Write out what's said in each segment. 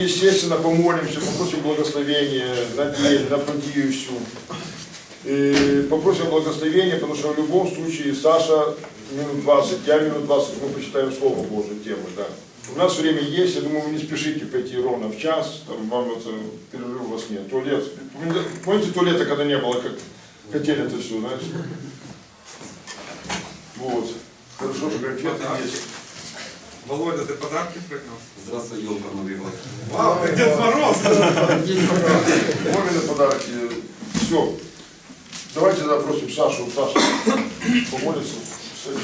Естественно, помолимся, попросим благословения на день, на подію всю. И попросим благословения, потому что в любом случае Саша минут 20, я минут 20, мы почитаем Слово Божие тему, да. У нас время есть, я думаю, вы не спешите прийти ровно в час, там вам это перерыв у вас нет. Туалет, помните туалета, когда не было, как хотели это все, знаете? Вот. Хорошо, что конфеты есть. Володя, ты подарки принес? Здравствуй, елка навела. Вау, ты Дед Мороз! Мамины подарки. Все. Давайте запросим Сашу. Саша помолится. с этим.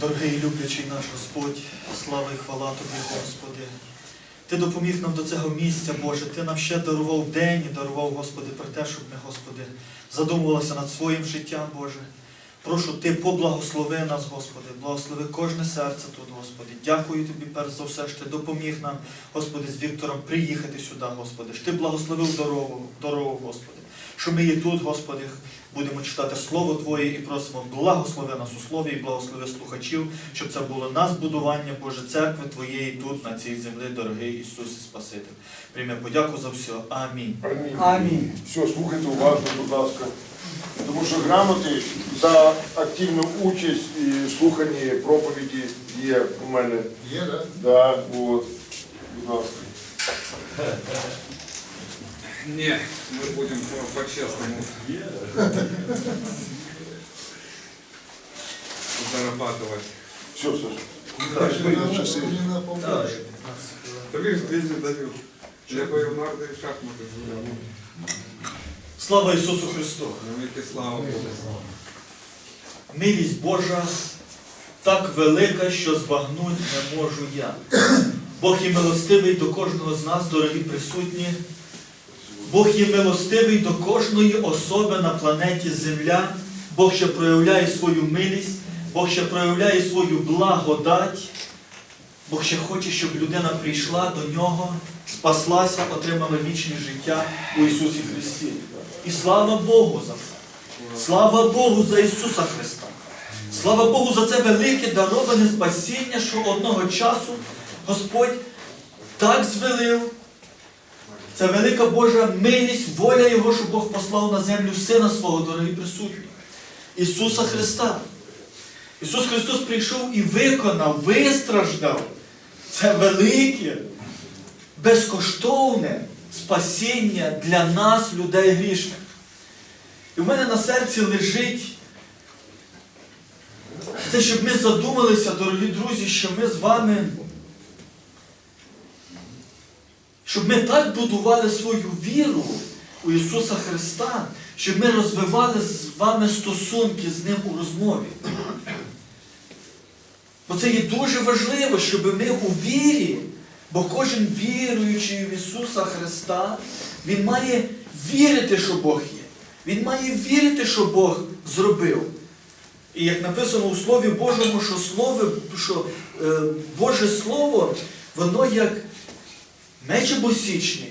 Дорогий і люблячий наш Господь, слава і хвала Тобі, Господи. Ти допоміг нам до цього місця, Боже. Ти нам ще дарував день і дарував, Господи, про те, щоб ми, Господи, задумувалися над своїм життям, Боже. Прошу Ти поблагослови нас, Господи, благослови кожне серце тут, Господи. Дякую Тобі, перш за все, що Ти допоміг нам, Господи, з Віктором приїхати сюди, Господи. Що Ти благословив дорогу, дорогу, Господи. Що ми є тут, Господи, будемо читати Слово Твоє і просимо, благослови нас у слові і благослови слухачів, щоб це було на збудування, Боже, церкви Твоєї тут, на цій землі, дорогий Ісус і Спаситель. Прийме подяку за все. Амінь. Амінь. Амінь. Все, слухайте уважно, будь ласка. Тому що грамоти за активну участь і слухання проповіді є у мене. Є, да? Да, от. Будь ласка. Не, мы будем по- по-честному зарабатывать. Все, Саша. Куліна- куліна побольше. Ты видишь, Лиза давил. Я бы в нарды и шахматы гулял. Слава Ісусу Христу! Милість Божа так велика, що збагнуть не можу я. Бог є милостивий до кожного з нас, дорогі присутні. Бог є милостивий до кожної особи на планеті Земля. Бог ще проявляє свою милість, Бог ще проявляє свою благодать. Бог ще хоче, щоб людина прийшла до нього, спаслася, отримала вічне життя у Ісусі Христі. І слава Богу за це. Слава Богу за Ісуса Христа. Слава Богу за це велике дароване спасіння, що одного часу Господь так звелив. Це велика Божа милість, воля Його, що Бог послав на землю Сина свого, дорогі присутні. Ісуса Христа. Ісус Христос прийшов і виконав, вистраждав. Це велике, безкоштовне спасіння для нас, людей грішних. І в мене на серці лежить це, щоб ми задумалися, дорогі друзі, що ми з вами, щоб ми так будували свою віру у Ісуса Христа, щоб ми розвивали з вами стосунки з Ним у розмові. Бо це є дуже важливо, щоб ми у вірі, бо кожен віруючий в Ісуса Христа, Він має вірити, що Бог є. Він має вірити, що Бог зробив. І як написано у Слові Божому, що Слово, що е, Боже Слово, воно як меч обосічний.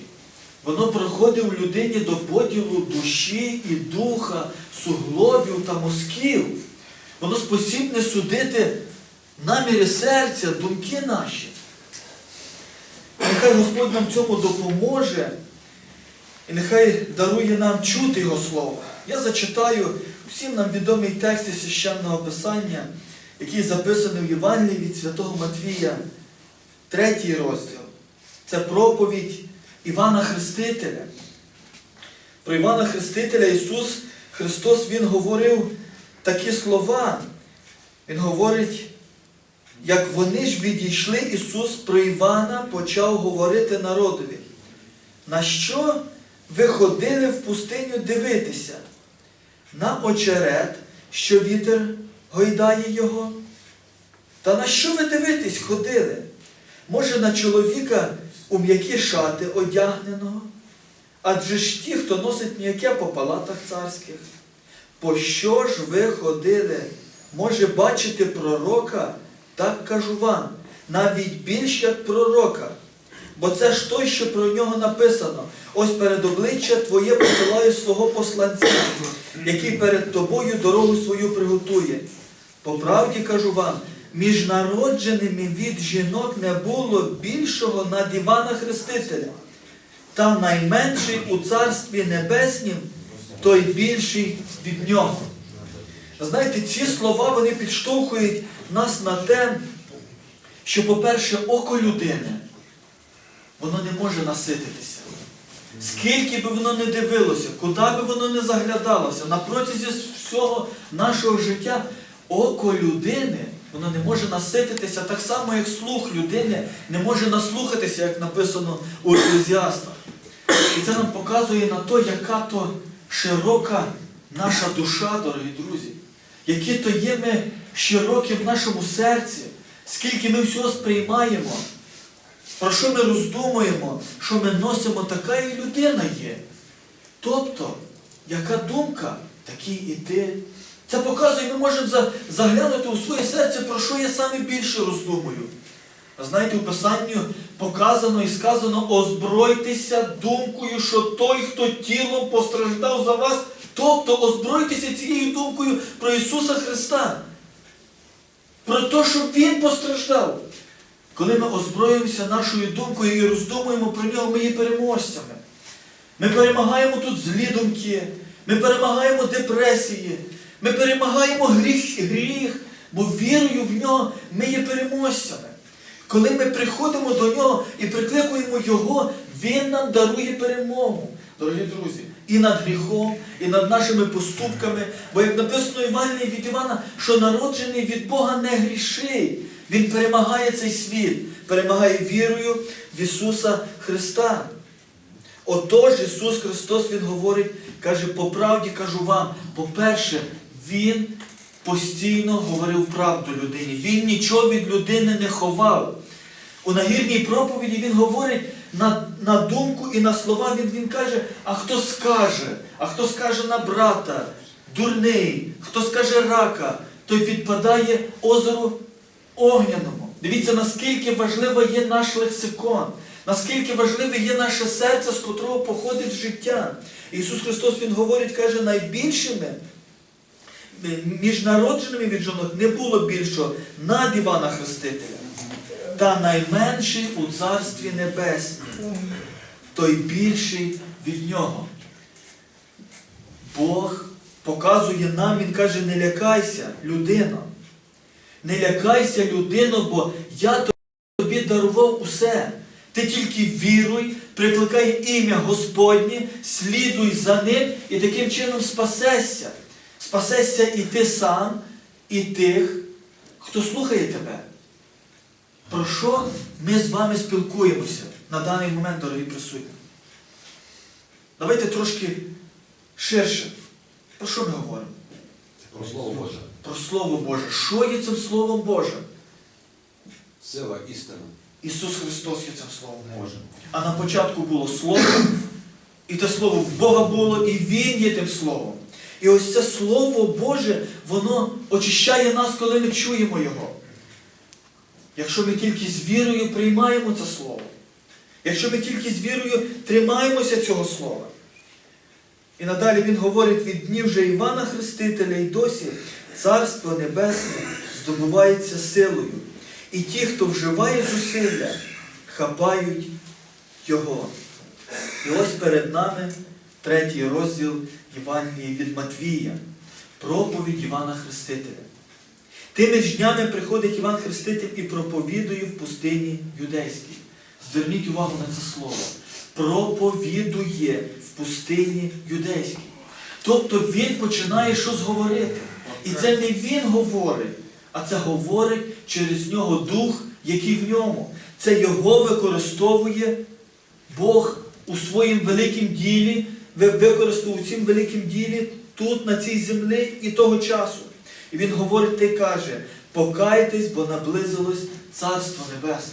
Воно проходить у людині до поділу душі і духа, суглобів та мозків. Воно спосібне судити наміри серця, думки наші. Нехай Господь нам цьому допоможе. І нехай дарує нам чути Його Слово. Я зачитаю всім нам відомий текст із священного Писання, який записаний в Євангелії від Святого Матвія, третій розділ. Це проповідь Івана Хрестителя. Про Івана Хрестителя Ісус Христос Він говорив такі слова. Він говорить, як вони ж відійшли, Ісус про Івана почав говорити народові. На що ви ходили в пустиню дивитися? На очерет, що вітер гойдає його? Та на що ви дивитесь ходили? Може, на чоловіка у м'які шати одягненого? Адже ж ті, хто носить м'яке по палатах царських. По що ж ви ходили? Може бачити пророка? Так кажу вам, навіть більш як пророка. Бо це ж той, що про нього написано. Ось перед обличчя Твоє посилаю свого посланця, який перед тобою дорогу свою приготує. По правді кажу вам, між народженими від жінок не було більшого над Івана Хрестителя, та найменший у Царстві Небеснім, той більший від нього. Знаєте, ці слова вони підштовхують нас на те, що, по-перше, око людини, воно не може насититися. Скільки би воно не дивилося, куди би воно не заглядалося, на протязі всього нашого життя, око людини, воно не може насититися так само, як слух людини не може наслухатися, як написано у Еклезіастах. І це нам показує на то, яка то широка наша душа, дорогі друзі, які то є ми широкі в нашому серці, скільки ми всього сприймаємо, про що ми роздумуємо, що ми носимо, така і людина є. Тобто, яка думка, такий і ти. Це показує, ми можемо заглянути у своє серце, про що я саме більше роздумую. А знаєте, у Писанню показано і сказано, озбройтеся думкою, що той, хто тілом постраждав за вас, тобто озбройтеся цією думкою про Ісуса Христа. Про те, що Він постраждав. Коли ми озброїмося нашою думкою і роздумуємо про нього, ми є переможцями. Ми перемагаємо тут злі думки, ми перемагаємо депресії, ми перемагаємо гріх, гріх, бо вірою в нього ми є переможцями. Коли ми приходимо до нього і прикликуємо Його, Він нам дарує перемогу, дорогі друзі, і над гріхом, і над нашими поступками. Бо як написано в Івангелії від Івана, що народжений від Бога не грішить. Він перемагає цей світ, перемагає вірою в Ісуса Христа. Отож Ісус Христос Він говорить, каже, по правді кажу вам, по-перше, Він постійно говорив правду людині. Він нічого від людини не ховав. У нагірній проповіді Він говорить на, на думку і на слова, він, він каже, а хто скаже, а хто скаже на брата, дурний, хто скаже рака, той підпадає озеру огняному. Дивіться, наскільки важливо є наш лексикон, наскільки важливе є наше серце, з котрого походить життя. Ісус Христос Він говорить, каже, найбільшими між народженими від жінок не було більшого над Івана Хрестителя, та найменший у Царстві Небесному, той більший від нього. Бог показує нам, Він каже, не лякайся, людино. Не лякайся, людино, бо я тобі дарував усе. Ти тільки віруй, прикликай ім'я Господнє, слідуй за ним і таким чином спасешся. Спасешся і ти сам, і тих, хто слухає тебе. Про що ми з вами спілкуємося на даний момент, дорогі присутні? Давайте трошки ширше. Про що ми говоримо? Про Слово Боже. Про Слово Боже. Що є цим Словом Божим? Сила істина. Ісус Христос є цим Словом Божим. А на початку було Слово, і те Слово в Бога було, і Він є тим Словом. І ось це Слово Боже, воно очищає нас, коли ми чуємо Його. Якщо ми тільки з вірою приймаємо це Слово, якщо ми тільки з вірою тримаємося цього Слова. І надалі він говорить від днів вже Івана Хрестителя і досі Царство Небесне здобувається силою. І ті, хто вживає зусилля, хапають Його. І ось перед нами третій розділ Євангелії від Матвія, проповідь Івана Хрестителя. Тими ж днями приходить Іван Хреститель і проповідує в пустині юдейській. Зверніть увагу на це слово. Проповідує в пустині юдейській. Тобто він починає щось говорити. І це не він говорить, а це говорить через нього дух, який в ньому. Це його використовує Бог у своїм великім ділі, ви- використав у цім великім ділі тут, на цій землі і того часу. І він говорить та й каже: покайтесь, бо наблизилось Царство Небесне.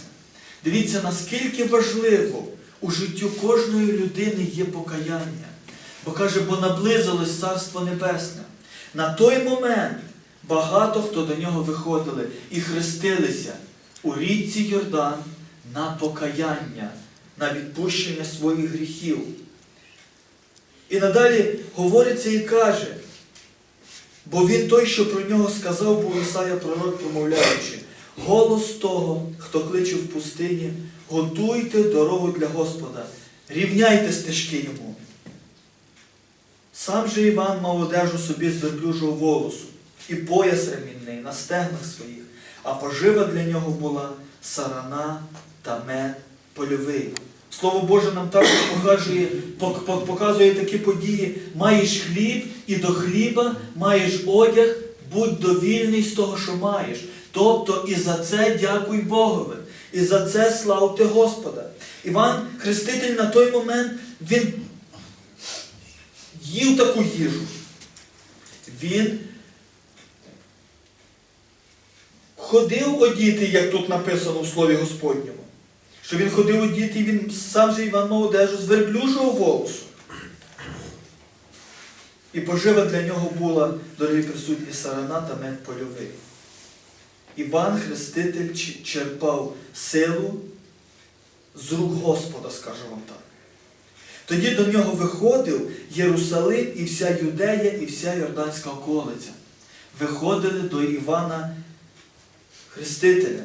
Дивіться, наскільки важливо у життю кожної людини є покаяння. Бо каже, бо наблизилось Царство Небесне. На той момент багато хто до нього виходили і хрестилися у річці Йордан на покаяння, на відпущення своїх гріхів. І надалі говориться і каже, бо він той, що про нього сказав, був Ісая пророк, промовляючи, Голос того, хто кличе в пустині, готуйте дорогу для Господа, рівняйте стежки йому. Сам же Іван мав одежу собі з верблюжого волосу і пояс ремінний на стегнах своїх, а пожива для нього була сарана та мед польовий. Слово Боже нам також показує, пок- пок- показує такі події. Маєш хліб і до хліба маєш одяг, будь довільний з того, що маєш. Тобто і за це дякуй Богові, і за це славте Господа. Іван Хреститель на той момент він їв таку їжу. Він ходив одіти, як тут написано в Слові Господньому. Що він ходив одіти, і він сам же Іван мав одежу з верблюжого волосу. І пожива для нього була, дорогі присутні, сарана та мед польовий. Іван Хреститель черпав силу з рук Господа, скажу вам так. Тоді до нього виходив Єрусалим і вся Юдея, і вся Йорданська околиця. Виходили до Івана Хрестителя.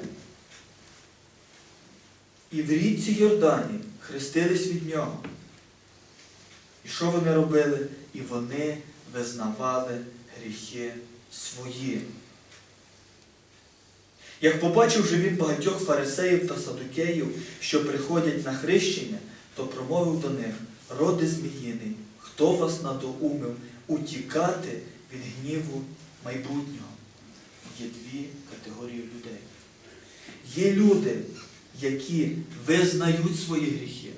І в річці Йордані хрестились від нього. І що вони робили? І вони визнавали гріхи свої. Як побачив же він багатьох фарисеїв та садукеїв, що приходять на хрещення, то промовив до них, роди зміїний, хто вас надоумив утікати від гніву майбутнього? Є дві категорії людей. Є люди, які визнають свої гріхи.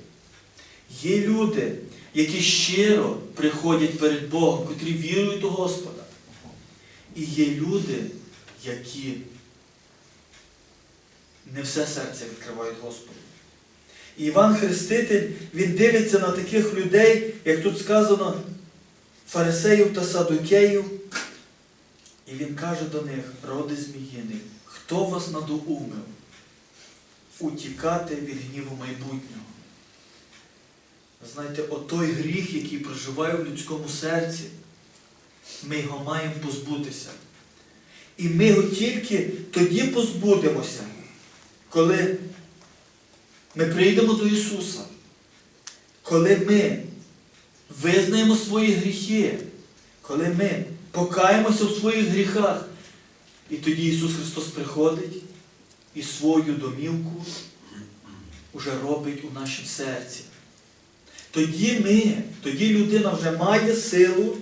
Є люди, які щиро приходять перед Богом, котрі вірують у Господа. І є люди, які не все серце відкривають Господу. І Іван Хреститель, він дивиться на таких людей, як тут сказано, фарисеїв та садукеїв, і він каже до них, роди зміїний, хто вас надоумив утікати від гніву майбутнього? Знаєте, отой гріх, який проживає в людському серці, ми його маємо позбутися. І ми його тільки тоді позбудемося, коли ми прийдемо до Ісуса, коли ми визнаємо свої гріхи, коли ми покаємося в своїх гріхах, і тоді Ісус Христос приходить і свою домівку уже робить у нашому серці. Тоді ми, тоді людина вже має силу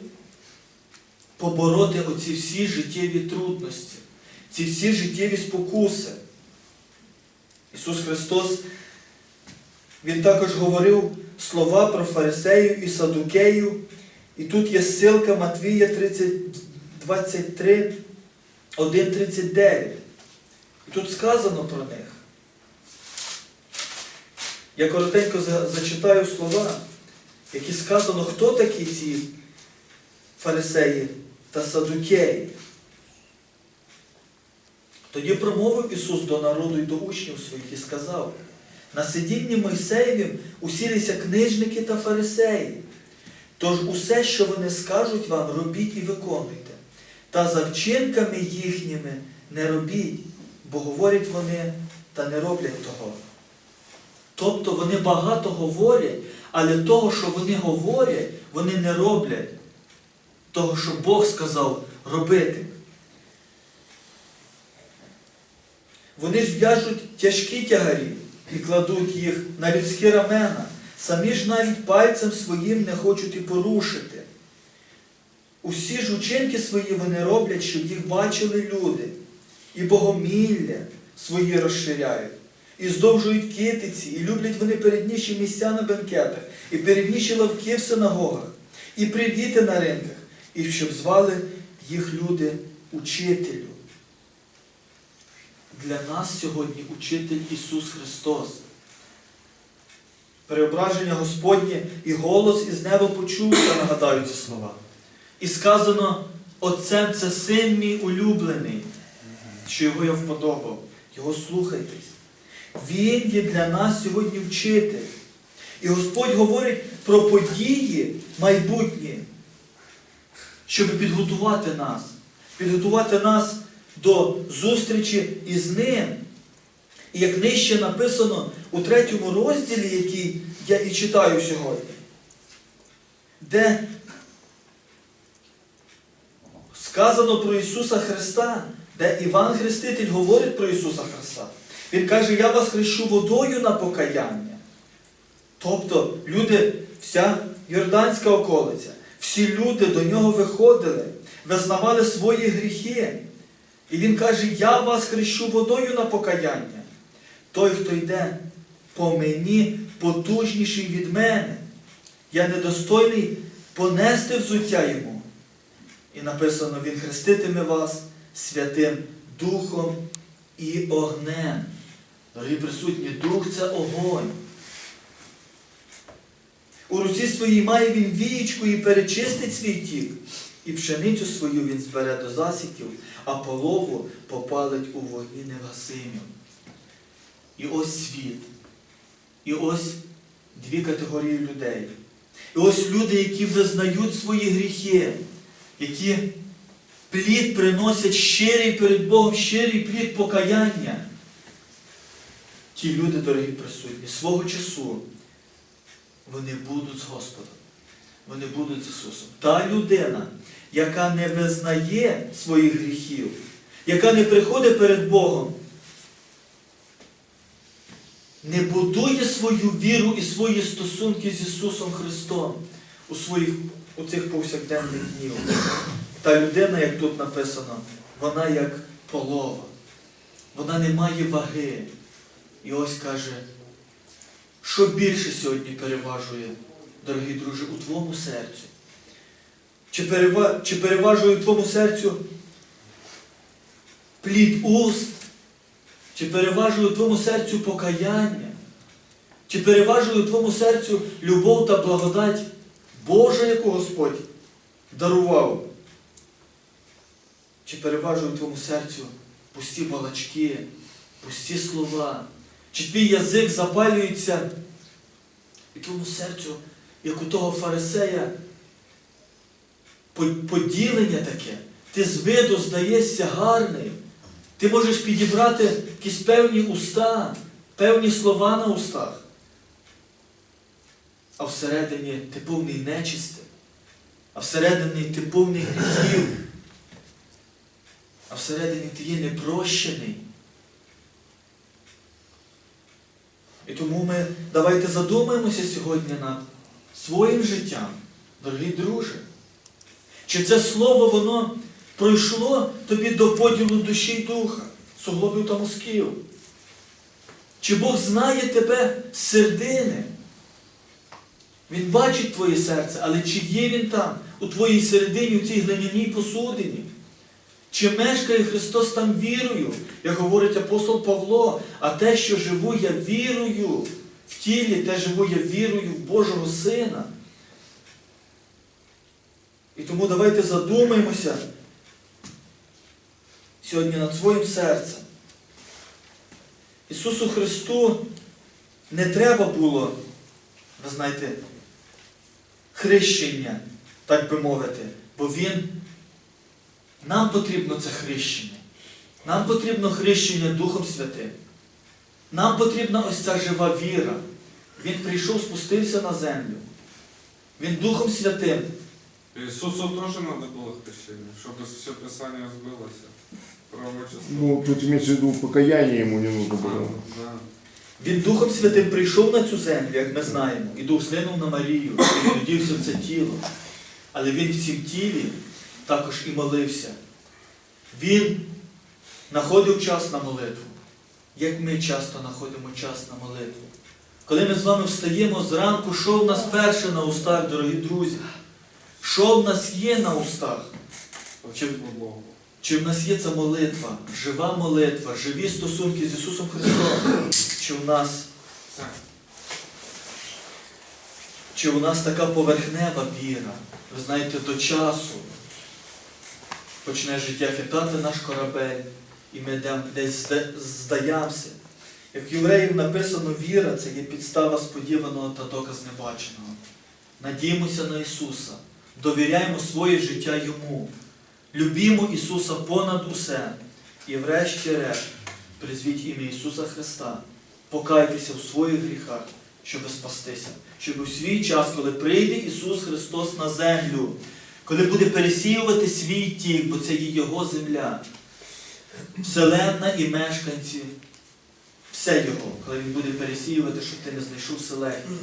побороти оці всі життєві трудності, ці всі життєві спокуси. Ісус Христос, Він також говорив слова про фарисеїв і садукеїв. І тут є ссылка Матвія 30, 23, 1, 39. І тут сказано про них. Я коротенько за- зачитаю слова, які сказано, хто такі ці фарисеї та садукеї. Тоді промовив Ісус до народу і до учнів своїх і сказав, на сидінні Мойсеєвім усілися книжники та фарисеї. Тож усе, що вони скажуть вам, робіть і виконуйте. Та за вчинками їхніми не робіть, бо говорять вони та не роблять того. Тобто вони багато говорять, але того, що вони говорять, вони не роблять. Того, що Бог сказав робити. Вони ж в'яжуть тяжкі тягарі і кладуть їх на людські рамена. Самі ж навіть пальцем своїм не хочуть і порушити. Усі ж учинки свої вони роблять, щоб їх бачили люди, і богомілля свої розширяють, і здовжують китиці, і люблять вони передніші місця на бенкетах, і передніші лавки в синагогах, і привіти на ринках, і щоб звали їх люди учителю. Для нас сьогодні учитель Ісус Христос. Преображення Господнє і голос із неба почувся, нагадаю ці слова. І сказано, Отцем це син мій улюблений, що його я вподобав. Його слухайтесь. Він є для нас сьогодні вчитель. І Господь говорить про події майбутні, щоб підготувати нас, підготувати нас до зустрічі із ним. І як нижче написано у третьому розділі, який я і читаю сьогодні, де сказано про Ісуса Христа, де Іван Хреститель говорить про Ісуса Христа. Він каже, я вас хрещу водою на покаяння. Тобто люди, вся Йорданська околиця, всі люди до нього виходили, визнавали свої гріхи. І він каже, я вас хрещу водою на покаяння. Той, хто йде по мені, потужніший від мене. Я недостойний понести взуття йому. І написано, Він хреститиме вас Святим Духом і огнем. Дорогі присутні, дух це огонь. У руці своїй має він вієчку і перечистить свій тік, і пшеницю свою він збере до засіків, а полову попалить у вогні невгасимі. І ось світ. І ось дві категорії людей. І ось люди, які визнають свої гріхи, які плід приносять щирий перед Богом, щирий плід покаяння. Ті люди, дорогі присутні, свого часу вони будуть з Господом. Вони будуть з Ісусом. Та людина, яка не визнає своїх гріхів, яка не приходить перед Богом, не будує свою віру і свої стосунки з Ісусом Христом у своїх у цих повсякденних днів. Та людина, як тут написано, вона як полова. Вона не має ваги. І ось каже, що більше сьогодні переважує, дорогі друзі, у твоєму серцю? Чи, перева... Чи переважує у твоєму серцю плід уст? Чи переважує у твоєму серцю покаяння? Чи переважує у твоєму серцю любов та благодать Божа, яку Господь дарував? Чи переважує у твоєму серцю пусті балачки, пусті слова? Чи твій язик запалюється і твоєму серцю, як у того фарисея, поділення таке? Ти з виду здаєшся гарним. Ти можеш підібрати якісь певні уста, певні слова на устах. А всередині ти повний нечисти, а всередині ти повний гріхів, а всередині ти є непрощений. І тому ми давайте задумаємося сьогодні над своїм життям, дорогі друже. Чи це слово воно пройшло тобі до поділу душі й духа, суглобів та мозків? Чи Бог знає тебе з сердини? Він бачить твоє серце, але чи є він там, у твоїй середині, у цій глиняній посудині? Чи мешкає Христос там вірою, як говорить апостол Павло, а те, що живу я вірою в тілі, те живу я вірою в Божого Сина. І тому давайте задумаємося сьогодні над своїм серцем. Ісусу Христу не треба було, ви знаєте, хрещення, так би мовити, бо Він нам потрібно це хрещення. Нам потрібно хрещення Духом Святим. Нам потрібна ось ця жива віра. Він прийшов, спустився на землю. Він Духом Святим. Ісусу теж треба було хрещення, щоб все Писання збилося. Ну, тут имеется в виду покаяние ему не нужно было. Да. Він Духом Святим прийшов на цю землю, як ми знаємо, і Дух злинув на Марію, і народився в це тіло. Але він в цім тілі також і молився. Він знаходив час на молитву, як ми часто знаходимо час на молитву. Коли ми з вами встаємо зранку, що в нас перше на устах, дорогі друзі? Що в нас є на устах? Чи, чи в нас є ця молитва, жива молитва, живі стосунки з Ісусом Христом? Чи в нас Чи у нас така поверхнева віра, ви знаєте, до часу почне життя хитати наш корабель, і ми десь здаємося. Як в євреїв написано, віра це є підстава сподіваного та доказ небаченого. Надіємося на Ісуса, довіряємо своє життя Йому, любімо Ісуса понад усе, І врешті-решт призвіть ім'я Ісуса Христа, покайтеся у своїх гріхах, щоб спастися, щоб у свій час, коли прийде Ісус Христос на землю, коли буде пересіювати свій тік, бо це є Його земля, вселенна і мешканці, все Його, коли Він буде пересіювати, щоб ти не знайшов селехів,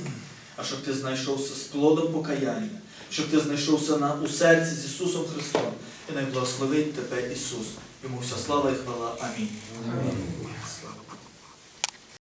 а щоб ти знайшовся з плодом покаяння, щоб ти знайшовся на, у серці з Ісусом Христом. І най благословить тебе Ісус. Йому вся слава і хвала. Амінь.